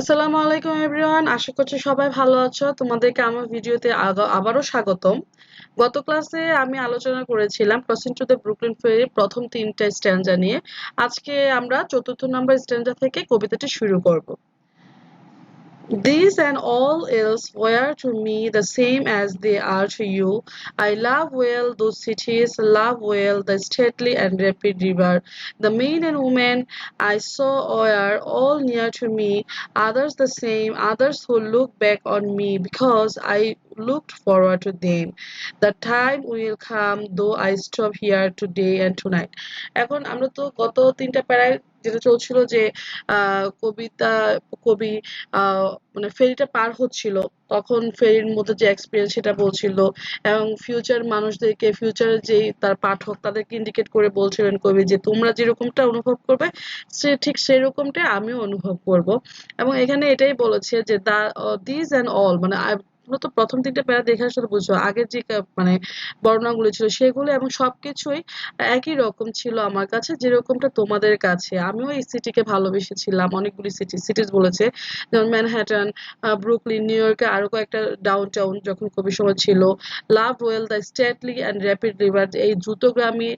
আসসালামু আলাইকুম এভরিওয়ান আশা করছি সবাই ভালো আছো। তোমাদেরকে আমার ভিডিওতে আবারও স্বাগতম। গত ক্লাসে আমি আলোচনা করেছিলাম ক্রসিং টু দ্য ব্রুকলিন ফেরির প্রথম তিনটা স্ট্যান্ডা নিয়ে। আজকে আমরা চতুর্থ নাম্বার স্ট্যান্ডা থেকে কবিতাটি শুরু করব। These and all else were to me the same as they are to you. I love well those cities, love well the stately and rapid river. The men and women I saw were all near to me, others the same, others who look back on me because I looked forward to them. The time will come though I stop here today and tonight. যেটা চলছিল যে কবিতা, কবি মানে ফেরিটা পার হচ্ছিল, তখন ফেরির মধ্যে যে এক্সপিরিয়েন্স সেটা বলছিল এবং ফিউচার মানুষদেরকে ফিউচারের যে তার পাঠক তাদেরকে ইন্ডিকেট করে বলছিলেন কবি যে, তোমরা যেরকমটা অনুভব করবে, সে ঠিক সেরকমটাই আমিও অনুভব করব। এবং এখানে এটাই বলেছে যে দা দিস অ্যান্ড অল মানে মূলত প্রথম তিনটে প্যারা দেখে আসলে বুঝো আগের যে মানে বর্ণনাগুলো ছিল সেগুলো এবং সবকিছুই একই রকম ছিল আমার কাছে, যেরকমটা তোমাদের কাছে। আমিও এই সিটিকে ভালোবেসেছিলাম, অনেকগুলি সিটি সিটিজ বলেছে। যেমন ম্যানহ্যাটন ব্রুকলিন নিউ ইয়র্কে আরও কয়েকটা ডাউন টাউন যখন কবি সময় ছিল। Love well the stately and rapid river এই দ্রুতগ্রামী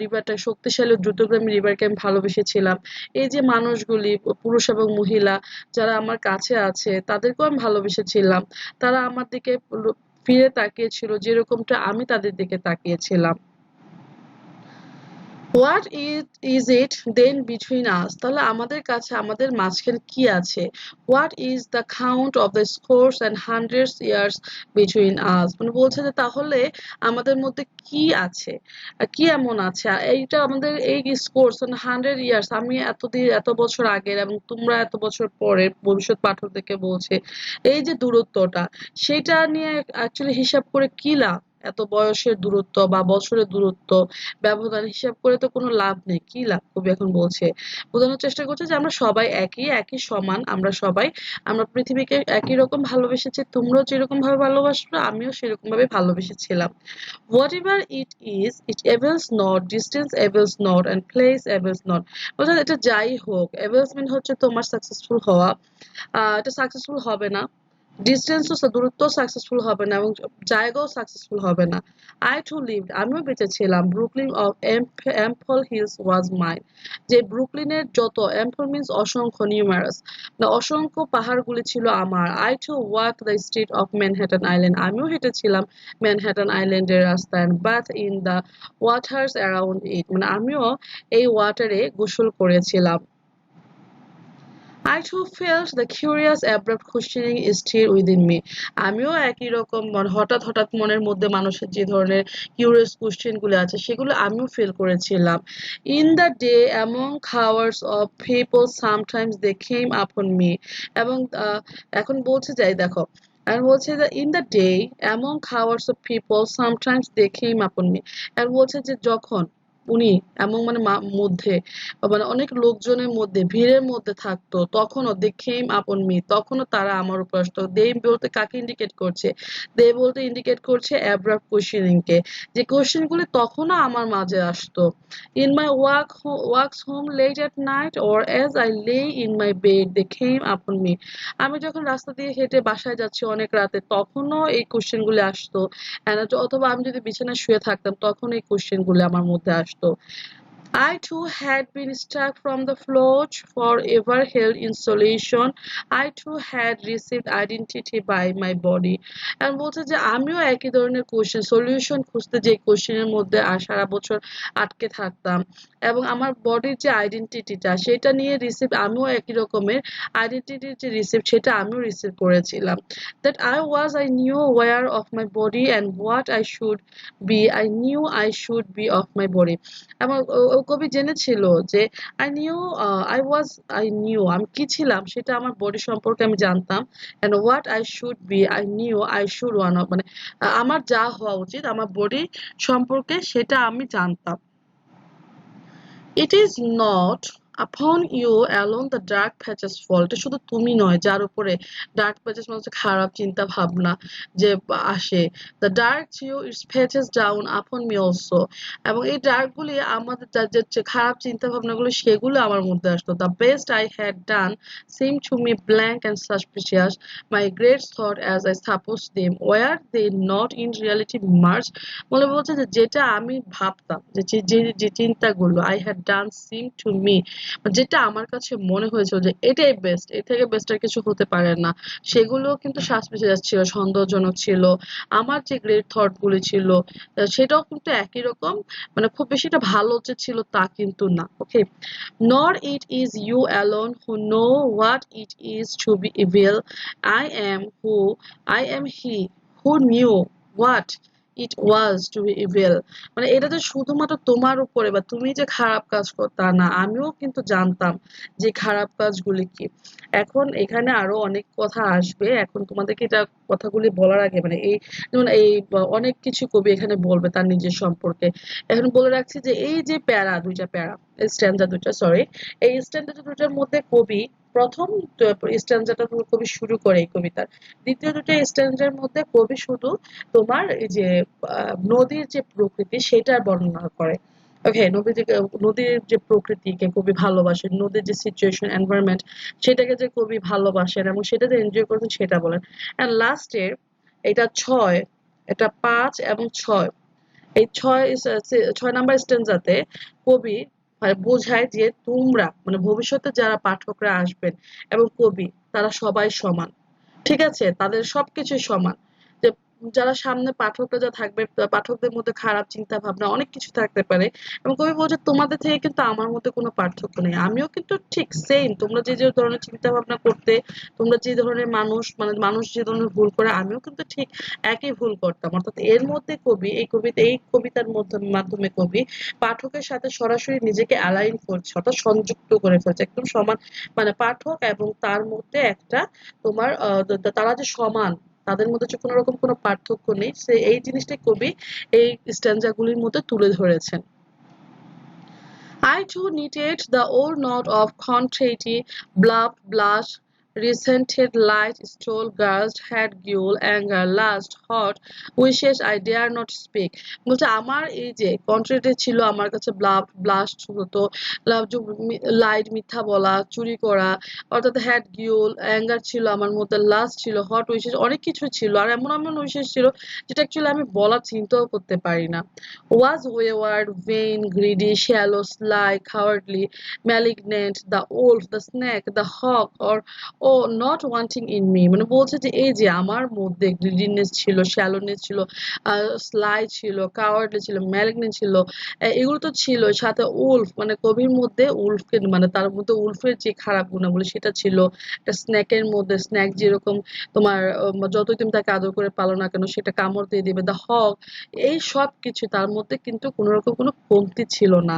রিভারটা শক্তিশালী দ্রুতগ্রামী রিভারকে আমি ভালোবেসেছিলাম। এই যে মানুষগুলি, পুরুষ এবং মহিলা, যারা আমার কাছে আছে, তাদেরকেও আমি ভালোবেসেছিলাম। তারা আমার দিকে ফিরে তাকিয়েছিল যেরকমটা আমি তাদের দিকে তাকিয়েছিলাম। What is is it then between us তাহলে আমাদের কাছে, আমাদের মাঝখানে কি আছে? What is the count of the scores and hundreds years between us মানে বলছে যে তাহলে আমাদের মধ্যে কি আছে? কি এমন আছে? এইটা আমাদের এই স্কোর্স মানে হান্ড্রেড ইয়ার্স আমি এতদিন, এত বছর আগের এবং তোমরা এত বছর পরের ভবিষ্যৎ পাঠকদেরকে বলছে, এই যে দূরত্বটা, সেটা নিয়ে অ্যাকচুয়ালি হিসাব করে কি লাভ? এত বয়সের দূরত্ব বা বছরের দূরত্ব, ব্যবধান হিসাব করে তো কোনো লাভ নেই। কি লাভ কবি এখন বলছে? বোঝানোর চেষ্টা করছে যে আমরা সবাই একই একই সমান, আমরা সবাই, আমরা পৃথিবীকে একই রকম ভালোবেসেছি, তোমরাও যেরকম ভাবে ভালোবাসবে, আমিও সেরকম ভাবে ভালোবেসেছিলাম। Whatever it is it avails not distance avails not and place avails not অর্থাৎ এটা যাই হোক এভেলস মিন হচ্ছে তোমার সাকসেসফুল হওয়া। এটা সাকসেসফুল হবে না। ডিস্টেন্সও দূরত্ব সাকসেসফুল হবে না এবং জায়গাও সাকসেসফুল হবে না। আই টু লিভ আমিও বেঁচেছিলাম Brooklyn of ample hills was mine যে ব্রুকলিনের যত এম্পল মিনস অসংখ্য নিউমারাস অসংখ্য পাহাড়গুলি ছিল আমার। I too walk the street of Manhattan island আমিও হেঁটেছিলাম ম্যানহ্যাটন আইল্যান্ডের রাস্তায়। Bath in the waters around it মানে আমিও এই ওয়াটারে গোসল করেছিলাম। I too felt the curious, abrupt questioning still within me. আমিও একই রকম হঠাৎ হঠাৎ মনের মধ্যে মানুষের যে ধরনের কিউরিয়াস কোশ্চেনগুলো আছে, সেগুলো আমিও ফেল করেছিলাম in the day among crowds of people sometimes they came upon me এবং এখন বলছে যাই দেখো আর বলছে যে in the day among crowds of people sometimes they came upon me আর বলছে যে, যখন উনি এমন মানে মধ্যে মানে অনেক লোকজনের মধ্যে, ভিড়ের মধ্যে থাকতো, তখনও দে খেম আপন মি তখনও তারা আমার উপর আসতো। দে বলতে কাকে ইন্ডিকেট করছে? দে বলতে ইন্ডিকেট করছে অ্যাব্রাপ কোশ্চেনিং কে যে কোশ্চেন গুলি তখনও আমার মাঝে আসতো। In my walk walks home late at night or as I lay in my bed they came upon me আমি যখন রাস্তা দিয়ে হেঁটে বাসায় যাচ্ছি অনেক রাতে, তখনও এই কোশ্চেন গুলি আসতো অথবা আমি যদি বিছানায় শুয়ে থাকতাম তখন এই কোশ্চেন গুলি আমার মধ্যে আসতো। আসতো I, too, had been struck from the floor forever held in isolation. I, too, had received identity by my body. And বলছে যে, আমিও একই ধরনের কোশ্চেন সলিউশন খুঁজতে যে কোশ্চেনের মধ্যে সারা বছর আটকে থাকতাম এবং আমার বডির যে আইডেন্টিটিটা সেটা নিয়ে রিসিভ আমিও একই রকমের আইডেন্টিটির যে রিসিভ সেটা আমিও রিসিভ করেছিলাম that I was I knew was of my body and what I should be I knew I should be of my body এবং কবি জেনেছিল যে I knew I was I knew আমি কি ছিলাম সেটা আমার বডি সম্পর্কে আমি জানতাম। And what I should be I knew I should one মানে আমার যা হওয়া উচিত, আমার বডি সম্পর্কে সেটা আমি জানতাম। It is not upon you alone the dark patches fall এটা শুধু তুমি নয়, যার উপরে ডার্ক প্যাচেস মানে খারাপ চিন্তা ভাবনা যে আসে। The dark you it's patches down upon me also এবং এই ডার্কগুলি আমাদের যে খারাপ চিন্তা ভাবনাগুলো, সেগুলো আমার মধ্যে আসতো। The best I had done seem to me blank and suspicious my great thought as I suppose them were they not in reality march বলে বলছে যে, যেটা আমি ভাবতাম, যে যে চিন্তাগুলো I had done seem to me যেটা আমার কাছে মনে হয়েছিল যে এটাই বেস্ট এর থেকে বেস্ট আর কিছু হতে পারে না। সেগুলো কিন্তু শ্বাস পেছে যাচ্ছিল, সন্দেহজনক ছিল, আমার যে গ্রেট থট গুলি ছিল সেটাও কিন্তু একই রকম মানে খুব বেশিটা ভালো যে ছিল তা কিন্তু না okay nor it is you alone who know what it is to be evil I am who I am he who knew what it was to be evil মানে এটা তো শুধুমাত্র তোমার উপরে বা তুমি যে খারাপ কাজ করতা না। আমিও কিন্তু জানতাম যে খারাপ কাজগুলি কি। এখন এখানে আরও অনেক কথা আসবে। এখন তোমাদেরকে এটা কথাগুলি বলার আগে মানে এই যেমন এই অনেক কিছু কবি এখানে বলবে তার নিজের সম্পর্কে। এখন বলে রাখছি যে এই যে প্যারা, দুইটা প্যারা স্ট্যান্ডার দুইটা সরি এই স্ট্যান্ডার দুটার মধ্যে কবি প্রথম কবি শুরু করে এই কবিতার। দ্বিতীয় দুটো স্ট্যান্ডার মধ্যে কবি শুধু তোমার যে নদীর যে প্রকৃতি সেটার বর্ণনা করে। ওকে নদীর নদীর যে প্রকৃতিকে কবি ভালোবাসেন নদীর যে সিচুয়েশন এনভায়রনমেন্ট সেটাকে যে কবি ভালোবাসেন এবং সেটা যে এনজয় করছেন সেটা বলেন। অ্যান্ড লাস্টে এটা ছয়, এটা পাঁচ এবং ছয়। এই ছয় ছয় নাম্বার স্টেঞ্জাতে কবি বোঝায় যে তোমরা মানে ভবিষ্যতে যারা পাঠকরা আসবেন এবং কবি, তারা সবাই সমান। ঠিক আছে? তাদের সবকিছু সমান। যারা সামনে পাঠকরা যা থাকবে পাঠকদের মধ্যে খারাপ চিন্তা ভাবনা অনেক কিছু থাকতে পারে। এবং কবি বলছে, তোমাদের থেকে কিন্তু আমার মধ্যে কোনো পার্থক্য নেই। আমিও কিন্তু ঠিক সেম তোমরা যে যে ধরনের চিন্তা ভাবনা করতে, তোমরা যে ধরনের মানুষ মানে মানুষ যে ধরনের ভুল করে, আমিও কিন্তু ঠিক একই ভুল করতাম। অর্থাৎ এর মধ্যে কবি, এই কবিতা এই কবিতার মাধ্যমে কবি পাঠকের সাথে সরাসরি নিজেকে অ্যালাইন করছে, অর্থাৎ সংযুক্ত করে ফেলছে। একদম সমান মানে পাঠক এবং তার মধ্যে একটা তোমার তারা যে সমান তাদের মধ্যে যে কোনো রকম কোনো পার্থক্য নেই সে এই জিনিসটাই কবি এই স্ট্যান্ডাগুলির মধ্যে তুলে ধরেছেন। I too knitted the old knot of contrary, bluff blushed, resented, light, stole, gushed, had guile, anger, lust, hot, wishes I dare not speak. বলছে আমার এই যে কন্ট্রেটে ছিল আমার কাছে ব্লাস্ট হতো। লাইট মিথ্যা বলা চুরি করা অর্থাৎ হ্যাড গিউল অ্যাঙ্গার ছিল আমার মধ্যে লাস্ট ছিল হট উইশেস অনেক কিছু ছিল। আর এমন এমন উইশেস ছিল যেটা অ্যাকচুয়ালি আমি বলা চিন্তাও করতে পারি না। Was wayward vain greedy shallow sly cowardly malignant the wolf the snake the hog or oh not wanting in me মানে বলছে যে, এই যে আমার মধ্যে গ্রিডিনেস ছিল শ্যালোনেস ছিল স্লাই ছিল কাওয়ার্ডলি ছিল ম্যালিগনেন্ট ছিল এগুলো তো ছিল সাথে উল্ফ মানে কবির মধ্যে উল্ফকে মানে তার মধ্যে উল্ফের যে খারাপ গুণাবলী, সেটা ছিল। একটা স্ন্যাকের মধ্যে স্ন্যাক যেরকম তোমার যতই তুমি তাকে আদর করে পালো না কেন, সেটা কামড় দিয়ে দিবে দ্য হক এই সব কিছু তার মধ্যে কিন্তু কোন রকম কোনো কমতি ছিল না।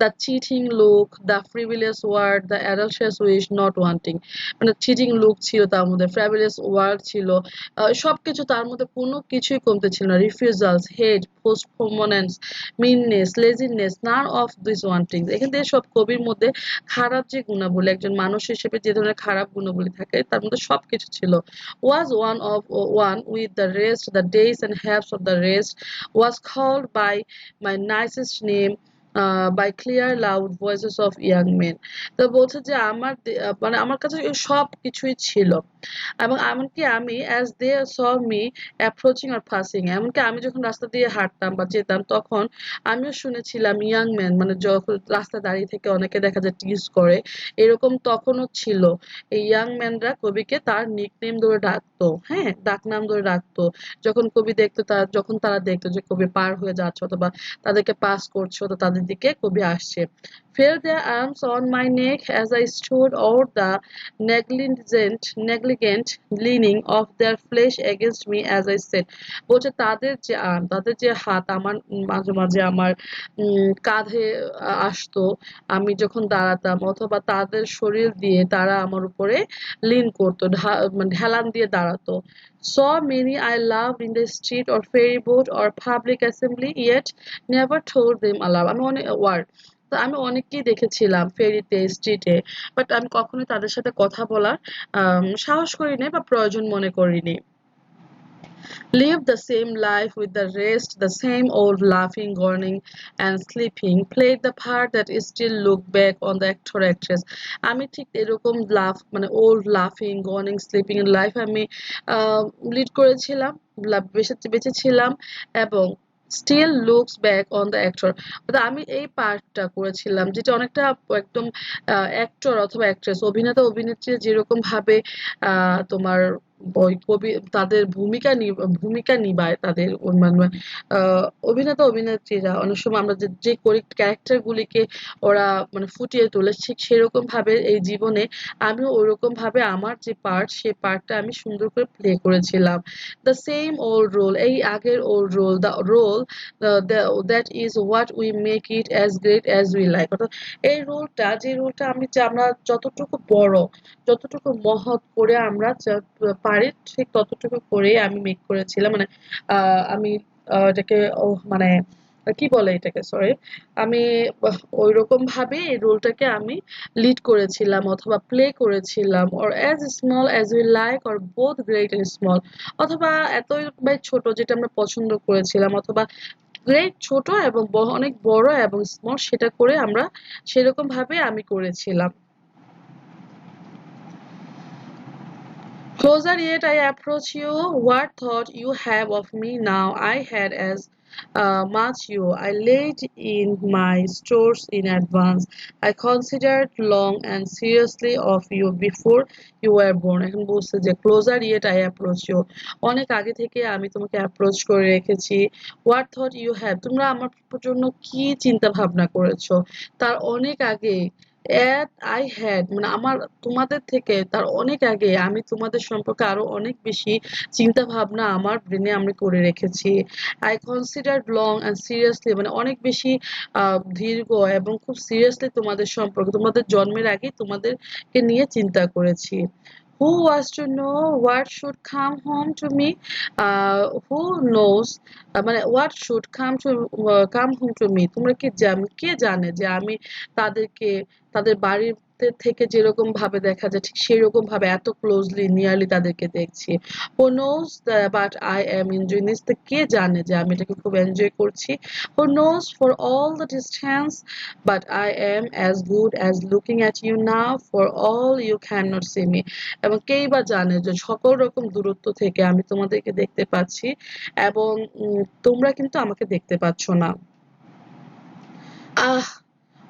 The cheating look the frivolous word the audacious wish not wanting মানে চিটিং লুক ছিল তার মধ্যে ফ্যাবিলিয়াস ওয়ার্ড ছিল সবকিছু তার মধ্যে কোনো কিছুই কমতে ছিল না। Refusals hate postponements meanness laziness none of these wanting এখান থেকে সব কবির মধ্যে খারাপ যে গুণাবলী, একজন মানুষ হিসেবে যে ধরনের খারাপ গুণাবলী থাকে, তার মধ্যে সবকিছু ছিল। Was one of one with the rest the days and haves of the rest was called by my nicest name by clear loud voices of young men তো বলছে যে আমার মানে আমার কাছে সব কিছুই ছিল। এবং এমনকি আমি as they saw me approaching R passing এমনকি আমি যখন রাস্তা দিয়ে হাঁটতাম বা যেতাম, তখন আমিও শুনেছিলাম ইয়াং ম্যান মানে যখন রাস্তা দাঁড়িয়ে থেকে অনেকে দেখা যায় টিজ করে, এরকম তখনও ছিল। এই ইয়াং ম্যানরা কবিকে তার নিকনেম ধরে ডাকতো হ্যাঁ ডাকনাম ধরে ডাকতো। যখন কবি দেখতো তার যখন তারা দেখতো যে কবি পার হয়ে যাচ্ছে অথবা তাদেরকে পাস করছে তো তাদের দিকে কবি আসছে। Fell their arms on my neck as I stood over the negligent negligent leaning of their flesh against me as I said বলছে তাদের যে আর্ম তাদের যে হাত আমার মাঝে মাঝে আমার কাঁধে আসতো আমি যখন দাঁড়াতাম অথবা তাদের শরীর দিয়ে তারা আমার উপরে লিন করতো ঢেলান দিয়ে দাঁড়াতো saw many I loved in the street or ferry boat or public assembly yet never told them aloud আমি অনেক ওয়ার্ড তো আমি অনেককেই দেখেছিলাম ফেরিতে স্ট্রিটে বাট আমি কখনোই তাদের সাথে কথা বলার সাহস করিনি বা প্রয়োজন মনে করিনি Live the same life with the rest, the same old laughing, gurning, and sleeping. Played the part that is still look back on the actor actress. আমি ঠিক এরকম লাফ মানে ওল্ড লাফিং গর্নিং স্লিপিং লাইফ আমি লিড করেছিলাম বেঁচে বেঁচেছিলাম এবং still looks back on the actor অর্থাৎ আমি এই পার্টটা করেছিলাম, যেটা অনেকটা একদম অ্যাক্টর অথবা অ্যাক্ট্রেস অভিনেতা অভিনেত্রী যেরকম ভাবে তোমার কবি, তাদের ভূমিকা ভূমিকা নিবায় তাদের মানে অভিনেতা, অভিনেত্রীরা। অনেক সময় আমরা যে যে ক্যারেক্টার গুলিকে ওরা মানে ফুটিয়ে তোলে, ঠিক সেরকম ভাবে এই জীবনে আমি ওরকম ভাবে আমার যে পার্ট সে পার্টটা আমি সুন্দর করে প্লে করেছিলাম। দ্য সেম ওল্ড রোল এই আগের old role the role that is what we make it as great as we like অর্থাৎ এই রোলটা যে রোলটা আমি আমরা যতটুকু বড়, যতটুকু মহৎ করে আমরা পারি ঠিক ততটুকু করেই আমি মেক করেছিলাম। মানে আমি এটাকে মানে কি বলে এটাকে সরি আমি ওই রকম ভাবে এই রোলটাকে আমি লিড করেছিলাম অথবা প্লে করেছিলাম or as small as we like or both great and small অথবা এতই ছোট যেটা আমরা পছন্দ করেছিলাম অথবা গ্রেট ছোট এবং অনেক বড় এবং স্মল সেটা করে আমরা সেরকম ভাবে আমি করেছিলাম। Closer yet I approach you. What thought you have of me now? I had as uh, much you. I laid in my stores in advance. I considered long and seriously of you before you were born. এখন বলছে যে closer yet I approach you. অনেক আগে থেকে আমি তোমাকে approach করে রেখেছি হোয়াট থট ইউ হ্যাভ তোমরা আমার জন্য কি চিন্তা ভাবনা করেছ তার অনেক আগে আই হ্যাড মানে আমার, তোমাদের থেকে, তার অনেক আগে আমি তোমাদের সম্পর্কে আরও অনেক বেশি চিন্তা ভাবনা আমার ব্রেনে আমি করে রেখেছি। I consider long and seriously মানে অনেক বেশি দীর্ঘ এবং খুব সিরিয়াসলি তোমাদের সম্পর্কে, তোমাদের জন্মের আগে তোমাদেরকে নিয়ে চিন্তা করেছি। Who was to know what should come home to me uh, who knows মানে what should come to uh, come home to me তোমরা কি কে জানে যে আমি তাদেরকে তাদের বাড়ির থেকে যেরকম ভাবে দেখা যায়, ঠিক সেরকম ভাবে এত ক্লোজলি নিয়ারলি তাদেরকে দেখছি। Who knows but I am enjoying তো কে জানে যে আমি এটাকে খুব এনজয় করছি? Who knows for all the distance but I am as good as looking at you now for all you can not see me এবং কেই বা জানে যে সকল রকম দূরত্ব থেকে আমি তোমাদেরকে দেখতে পাচ্ছি, এবং তোমরা কিন্তু আমাকে দেখতে পাচ্ছ না। আহ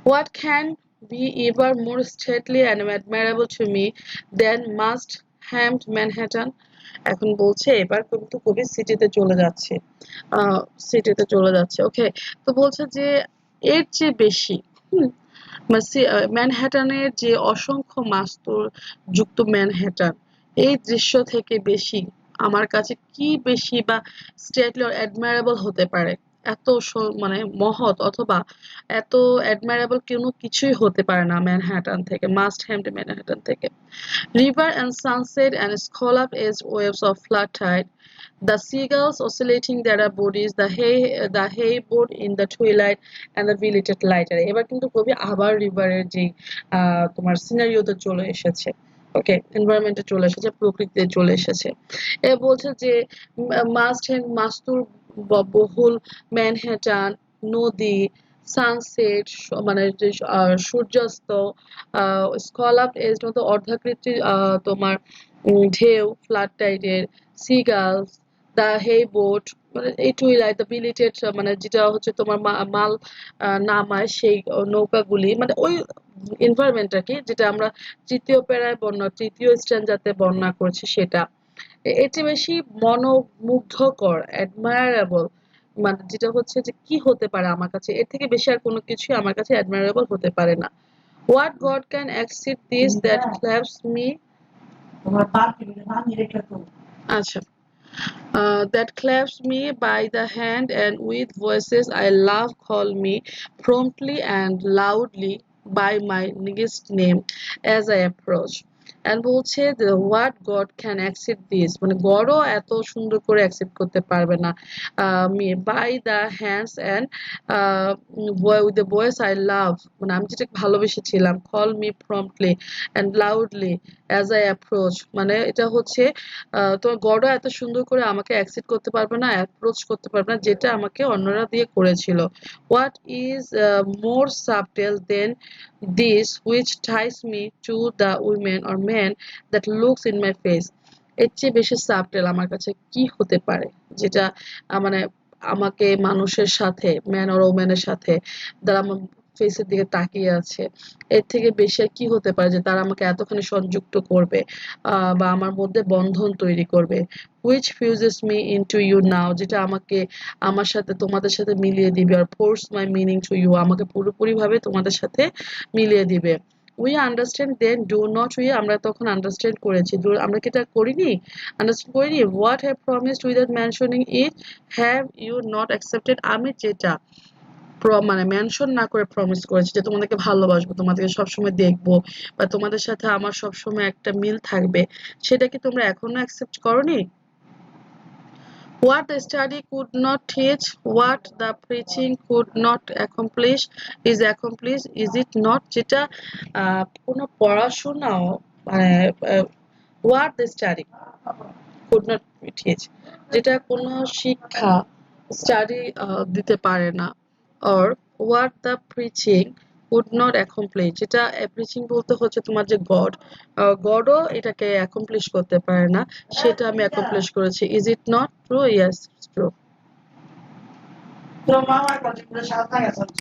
what can be ever more stately and admirable to me than must hemmed Manhattan এখন বলছে, এবার কিন্তু কবি সিটিতে চলে যাচ্ছে। সিটিতে চলে যাচ্ছে। ওকে তো বলছে যে, এর চেয়ে বেশি ম্যানহ্যাটানের যে অসংখ্য মাস্তুর যুক্ত ম্যানহ্যাটান এই দৃশ্য থেকে বেশি আমার কাছে কি বেশি বা স্টেটলি অ্যাডমায়ারেবল হতে পারে? এত মানে মহৎ অথবা এত অ্যাডমায়ারেবল কোনো কিছুই হতে পারে না ম্যানহ্যাটন থেকে মাস্ট হ্যাম্ড ম্যানহ্যাটন থেকে। River and sunset and scallop age waves of flood tide the seagulls oscillating their bodies, the hay the hay boat in the twilight and the belated light এবার কিন্তু কবি আবার রিভারের যে তোমার সিনারিওতে চলে এসেছে। ওকে এনভায়রনমেন্টে চলে এসেছে, প্রকৃতিতে চলে এসেছে। এ বলছে যে মাস্ট হ্যান্ড মাস্তুর বহুল ম্যানহ্যাটান নদী সানসেট মানে যে সূর্যাস্ত স্কলাপ এজ মতো অর্ধাকৃতি তোমার ঢেউ ফ্লাড টাইডের সিগালস দ্য হে বোট মানে এই টুইলাইট দ্য বিলিটেড মানে যেটা হচ্ছে তোমার মাল নামায় সেই নৌকাগুলি মানে ওই এনভায়রনমেন্টটাকে যেটা আমরা তৃতীয় প্যারায় বর্ণনা তৃতীয় স্ট্যান্ডাতে বর্ণনা করছি সেটা। এটি বেশি মনোমুগ্ধকর অ্যাডমায়ারেবল মানে যেটা হচ্ছে যে কি হতে পারে আমার কাছে এর থেকে বেশি আর কোনো কিছুই আমার কাছে অ্যাডমায়ারেবল হতে পারে না। What god can exceed this that clasps me আচ্ছা। Uh, that claps me by the hand and with voices I love call me promptly and loudly by my next name as I approach. And বলছে what god can accept this মানে গডও এত সুন্দর করে accept করতে পারবে না। By the hands and with the voice I love মানে আমি যেটা ভালোবেসেছিলাম call me promptly and loudly as I approach মানে এটা হচ্ছে তোমার গডও এত সুন্দর করে আমাকে অ্যাকসেপ্ট করতে পারবে না অ্যাপ্রোচ করতে পারবে না, যেটা আমাকে অন্যরা দিয়ে করেছিল। What is more subtle than this which ties me to the women or men that looks in my face এর চেয়ে বেশি সাবটেল আমার কাছে কি হতে পারে? যেটা মানে আমাকে মানুষের সাথে ম্যান অর ওম্যানের সাথে আমার ফেসের দিকে তাকিয়ে আছে। এর থেকে বেশি আর কি হতে পারে যে তারা আমাকে এতখানি সংযুক্ত করবে বা আমার মধ্যে বন্ধন তৈরি করবে? Which fuses me into you now যেটা আমাকে, আমার সাথে, তোমাদের সাথে মিলিয়ে দিবে আর pours my meaning to you আমাকে পুরোপুরি ভাবে তোমাদের সাথে মিলিয়ে দিবে। We understand then do not we আমরা তখন আন্ডারস্ট্যান্ড করেছি। আমরা কি এটা করিনি? আন্ডারস্ট্যান্ড করিনি? What have promised without mentioning it have you not accepted আমি যেটা মানে মেনশন না করে প্রমিস করেছি যে তোমাদেরকে ভালোবাসবো তোমাদেরকে সবসময় দেখব বা তোমাদের সাথে আমার সবসময় একটা মিল থাকবে সেটা কি তোমরা এখনও অ্যাকসেপ্ট করনি What the study could not teach, what the preaching could not accomplish is accomplished, is it not? যেটা কোনো পড়াশোনাও মানে what the study could not teach যেটা কোনো শিক্ষা স্টাডি দিতে পারে না or what the preaching would not accomplish. যেটা প্রিচিং বলতে হচ্ছে তোমার যে গড গডও এটাকে অ্যাকমপ্লিশ করতে পারে না, সেটা আমি অ্যাকমপ্লিশ করেছি। Is it not true yes true